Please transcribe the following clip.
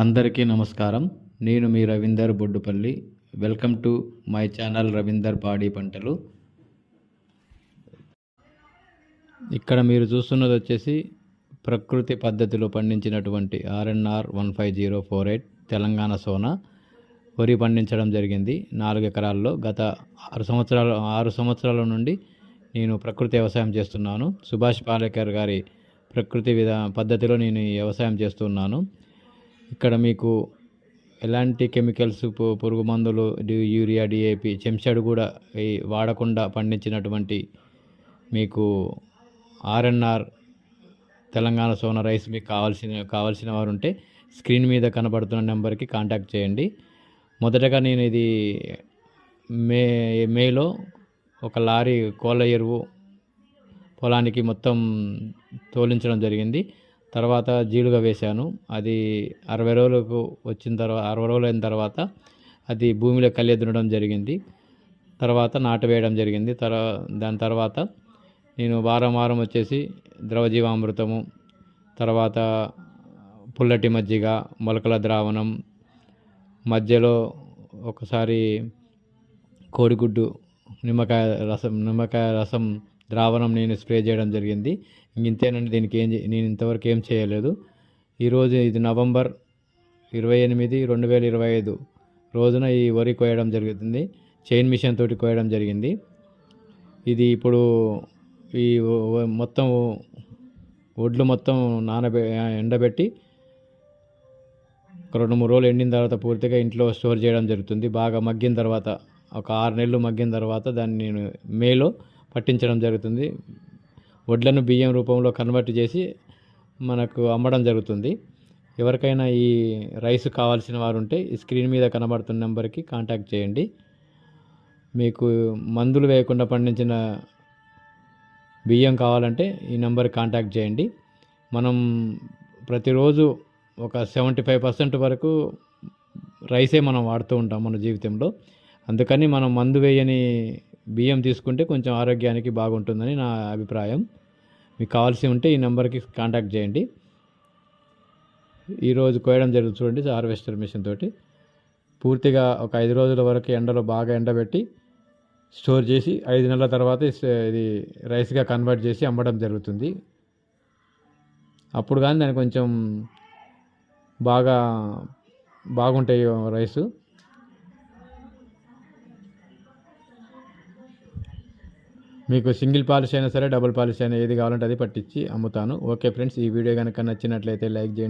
అందరికీ నమస్కారం. నేను మీ Ravinder Boddupalli. Welcome to my channel Ravinder పాడి పంటలు. ఇక్కడ మీరు చూస్తున్నది వచ్చేసి ప్రకృతి పద్ధతిలో పండించినటువంటి RNR one five zero four eight Telangana Sona. వరి పండించడం జరిగింది. నాలుగు ఎకరాల్లో గత ఆరు సంవత్సరాల ఆరు సంవత్సరాల నుండి నేను ప్రకృతి వ్యవసాయం చేస్తున్నాను. సుభాష్ పాలేకర్ గారి ప్రకృతి విధా పద్ధతిలో నేను వ్యవసాయం చేస్తున్నాను ఇక్కడ మీకు ఎలాంటి కెమికల్స్ పురుగు మందులు యూరియా డిఏపి చెంచాడు కూడా వాడకుండా పండించినటువంటి మీకు ఆర్ఎన్ఆర్ తెలంగాణ సోనా రైస్ మీకు కావాల్సిన కావాల్సిన వారు ఉంటే స్క్రీన్ మీద కనబడుతున్న నెంబర్కి కాంటాక్ట్ చేయండి. మొదటగా నేను ఇది మే మేలో ఒక లారీ కోళ్ళ ఎరువు పొలానికి మొత్తం తోలించడం జరిగింది. తర్వాత జీలుగా వేశాను. అది అరవై రోజులకు వచ్చిన తర్వాత అరవై రోజులు అయిన తర్వాత అది భూమిలో కలియదునడం జరిగింది. తర్వాత నాటు వేయడం జరిగింది. తర్వాత దాని తర్వాత నేను వారం వారం వచ్చేసి ద్రవజీవామృతము తర్వాత పుల్లటి మజ్జిగ మొలకల ద్రావణం మధ్యలో ఒకసారి కోడిగుడ్డు నిమ్మకాయ రసం నిమ్మకాయ రసం ద్రావణం నేను స్ప్రే చేయడం జరిగింది. ఇంతేనండి దీనికి ఏం నేను ఇంతవరకు ఏం చేయలేదు. ఈరోజు ఇది నవంబర్ ఇరవై ఎనిమిది రెండు వేల ఇరవై ఐదు రోజున ఈ వరి కోయడం జరుగుతుంది. చైన్ మిషన్ తోటి కోయడం జరిగింది. ఇది ఇప్పుడు ఈ మొత్తం ఒడ్లు మొత్తం నానబె ఎండబెట్టి ఒక రెండు మూడు రోజులు ఎండిన తర్వాత పూర్తిగా ఇంట్లో స్టోర్ చేయడం జరుగుతుంది. బాగా మగ్గిన తర్వాత ఒక ఆరు నెలలు మగ్గిన తర్వాత దాన్ని నేను మేలో పట్టించడం జరుగుతుంది. వడ్లను బియ్యం రూపంలో కన్వర్ట్ చేసి మనకు అమ్మడం జరుగుతుంది. ఎవరికైనా ఈ రైస్ కావాల్సిన వారు ఉంటే ఈ స్క్రీన్ మీద కనబడుతున్న నెంబర్కి కాంటాక్ట్ చేయండి. మీకు మందులు వేయకుండా పండించిన బియ్యం కావాలంటే ఈ నెంబర్కి కాంటాక్ట్ చేయండి. మనం ప్రతిరోజు ఒక సెవెంటీ ఫైవ్ పర్సెంట్ వరకు రైసే మనం వాడుతూ ఉంటాం మన జీవితంలో. అందుకని మనం మందు వేయని బియ్యం తీసుకుంటే కొంచెం ఆరోగ్యానికి బాగుంటుందని నా అభిప్రాయం. మీకు కావాల్సి ఉంటే ఈ నెంబర్కి కాంటాక్ట్ చేయండి. ఈరోజు కోయడం జరుగుతుంది చూడండి హార్వెస్టర్ మిషన్ తోటి. పూర్తిగా ఒక ఐదు రోజుల వరకు ఎండలో బాగా ఎండబెట్టి స్టోర్ చేసి ఐదు నెలల తర్వాత ఇది రైస్గా కన్వర్ట్ చేసి అమ్మడం జరుగుతుంది. అప్పుడు కానీ దానికి కొంచెం బాగా బాగుంటాయి రైసు. మీకు సింగిల్ పాలిష్ అయినా సరే డబుల్ పాలిష్ అయినా ఏది కావాలంటే అది పట్టించి అమ్ముతాను. ఓకే ఫ్రెండ్స్ ఈ వీడియో కనుక నచ్చినట్లయితే లైక్ చేయండి